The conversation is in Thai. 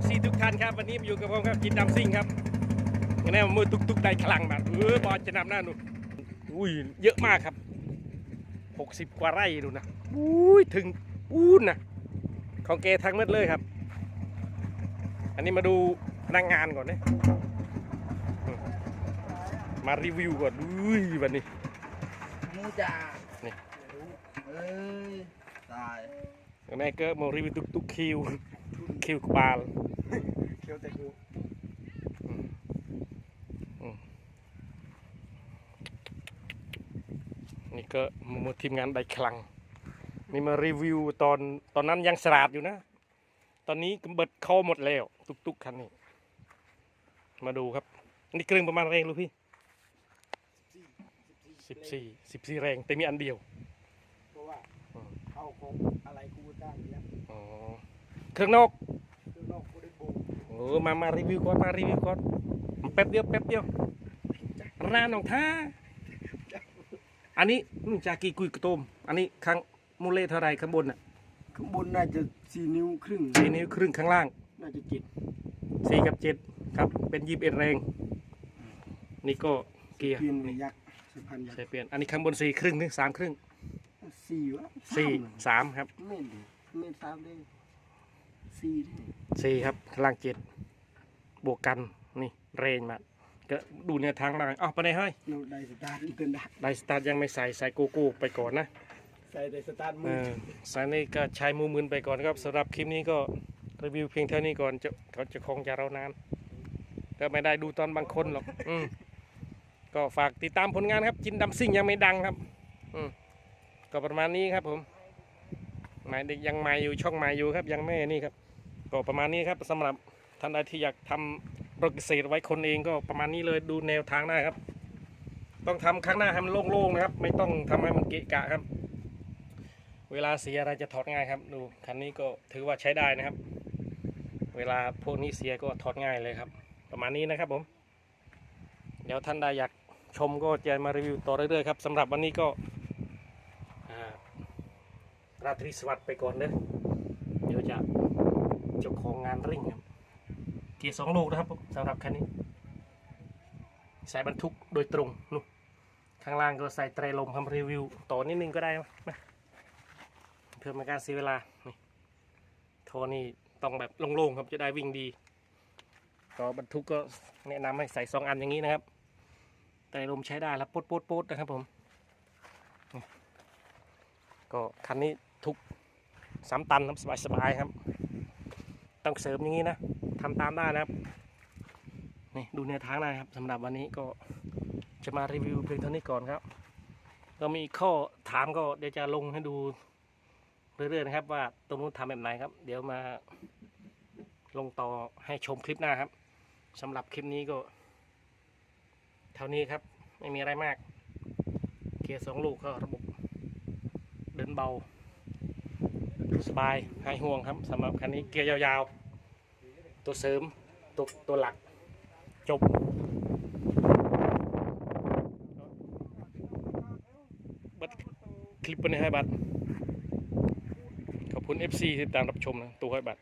FC ทุกท่านครับวันนี้มาอยู่กับผมครับจินดำซิ่งครับอย่างนี้มันมือตุกตุกได้คลังแบบเออบอลจะนำหน้าหนูอุ้ยเยอะมากครับ 60 กว่าไร่ดูนะอุ้ยถึงอู้นนะของแกทั้งหมดเลยครับ อันนี้มาดูพนักงานก่อนนะมารีวิวก่อนอุ้ยวันนี้มูจ่านี่เอ้ยตายอันนี้ก็มารีวิวตุกตุกคิว คิวกบาลเคียวแต่กูนี่ก็มาทีมงานได้คลัง นี่มารีวิวตอนตอนนั้นยังสลาดอยู่นะ ตอนนี้กำเบิดเข้าหมดแล้ว ตุกตุกคันนี้ มาดูครับ นี่เครื่องประมาณแรงรู้พี่สิบสี่สิบสี่แรงแต่มีอันเดียวเพราะว่าอืมเอาของอะไรกูได้แล้วอ๋อ เครื่องนอกคือนอกกูได้บูโอ้มามารีวิวก่อนมารีวิวก่อนแป๊บเดียวแป๊บเดียวร้านหนองท่าอันนี้นุ่นจากีกุยกระโตมอันนี้ข้างมูลเลเท่าไรข้างบนอะข้างบนน่าจะสี่นิ้วครึ่งสี่นิ้วครึ่งข้างล่าง น่าจะเจ็ดสี่กับเจ็ดครับ เป็นยีบเอ็ดแรง นี่ก็เกียร์เปลี่ยนระยักษ์สิบพันยักใช่ษ์เปลี่ยน อันนี้ข้างบนสี่ครึ่งนึงสามครึ่งสี่วะสี่ามเหรอสามครับ ไม่ดีไม่สามได้ สี่ได้สี่ครับข้างล่างเจ็ดบวกกันนี่เรนมาก็ดูเนี่ยทางล่างอ้าวไปไหนเฮ้ยเราได้สตาร์ทเกินได้ไดสตาร์ทยังไม่ใส่ใส่โกโก้ไปก่อนนะใส่ได้สตาร์ทมืเอออสายนี้ก็ใช้มือมืนไปก่อนครับสำหรับคลิปนี้ก็รีวิวเพียงเท่านี้ก่อนจะเขาจะคงจะเรานานก็ไม่ได้ดูตอนบางคนหรอกอืมก็ฝากติดตามผลงานครับจินดำซิ่งยังไม่ดังครับ อืมก็ประมาณนี้ครับผม หมายเด็กยังใหม่อยู่ช่องใหม่อยู่ครับ ยังไม่นี่ครับ ก็ประมาณนี้ครับสำหรับท่านใดที่อยากทำรถเกษตรไว้คนเองก็ประมาณนี้เลยดูแนวทางได้ครับ ต้องทำข้างหน้าให้มันโล่งๆนะครับ ไม่ต้องทำให้มันเกะกะครับ เวลาเสียอะไรจะถอดง่ายครับ ดูคันนี้ก็ถือว่าใช้ได้นะครับ เวลาพวกนี้เสียก็ถอดง่ายเลยครับ ประมาณนี้นะครับผมเดี๋ยวท่านใดอยากชมก็จะมารีวิวต่อเรื่อยๆครับสำหรับวันนี้ก็ ราตรีสวัสดิ์ไปก่อนเด้อเดี๋ยวจะเจ้าของงานริ่งครับเกียร์สองลูกนะครับผมสำหรับคันนี้ใส่บรรทุกโดยตรงนู่นข้างล่างก็ใส่ไตรลมทำรีวิว ต่อนิดนึงก็ได้มาเพื่อไม่การเสียเวลานี่โทนี่ต้องแบบโล่งๆครับจะได้วิ่งดีก็บรรทุกก็แนะนำให้ใส่สองอันอย่างนี้นะครับแต่ลมใช้ได้แล้วปุ๊ดปุ๊ดปุ๊ดนะครับผมนี่ก็คันนี้ ทุกสามตันครับสบายๆครับ ต้องเสริมอย่างนี้นะทำตามได้นะครับนี่ดูแนวทางได้ครับสำหรับวันนี้ก็จะมารีวิวเพียงเท่านี้ก่อนครับก็มีข้อถามก็เดี๋ยวจะลงให้ดูเรื่อยๆนะครับ ว่าตรงนู้นทำแบบไหนครับ เดี๋ยวมาลงต่อให้ชมคลิปหน้าครับสำหรับคลิปนี้ก็ เท่านี้ครับ ไม่มีอะไรมาก เกียร์สองลูกก็ระบบเดินเบา สบายหายห่วงครับสำหรับคันนี้เกียร์ยาวๆ ตัวเสริมตัวตัวหลักจบ บัตรคลิปไปในให้บัตรขอบคุณ FC ที่ตามรับชมนะตัวให้บัตร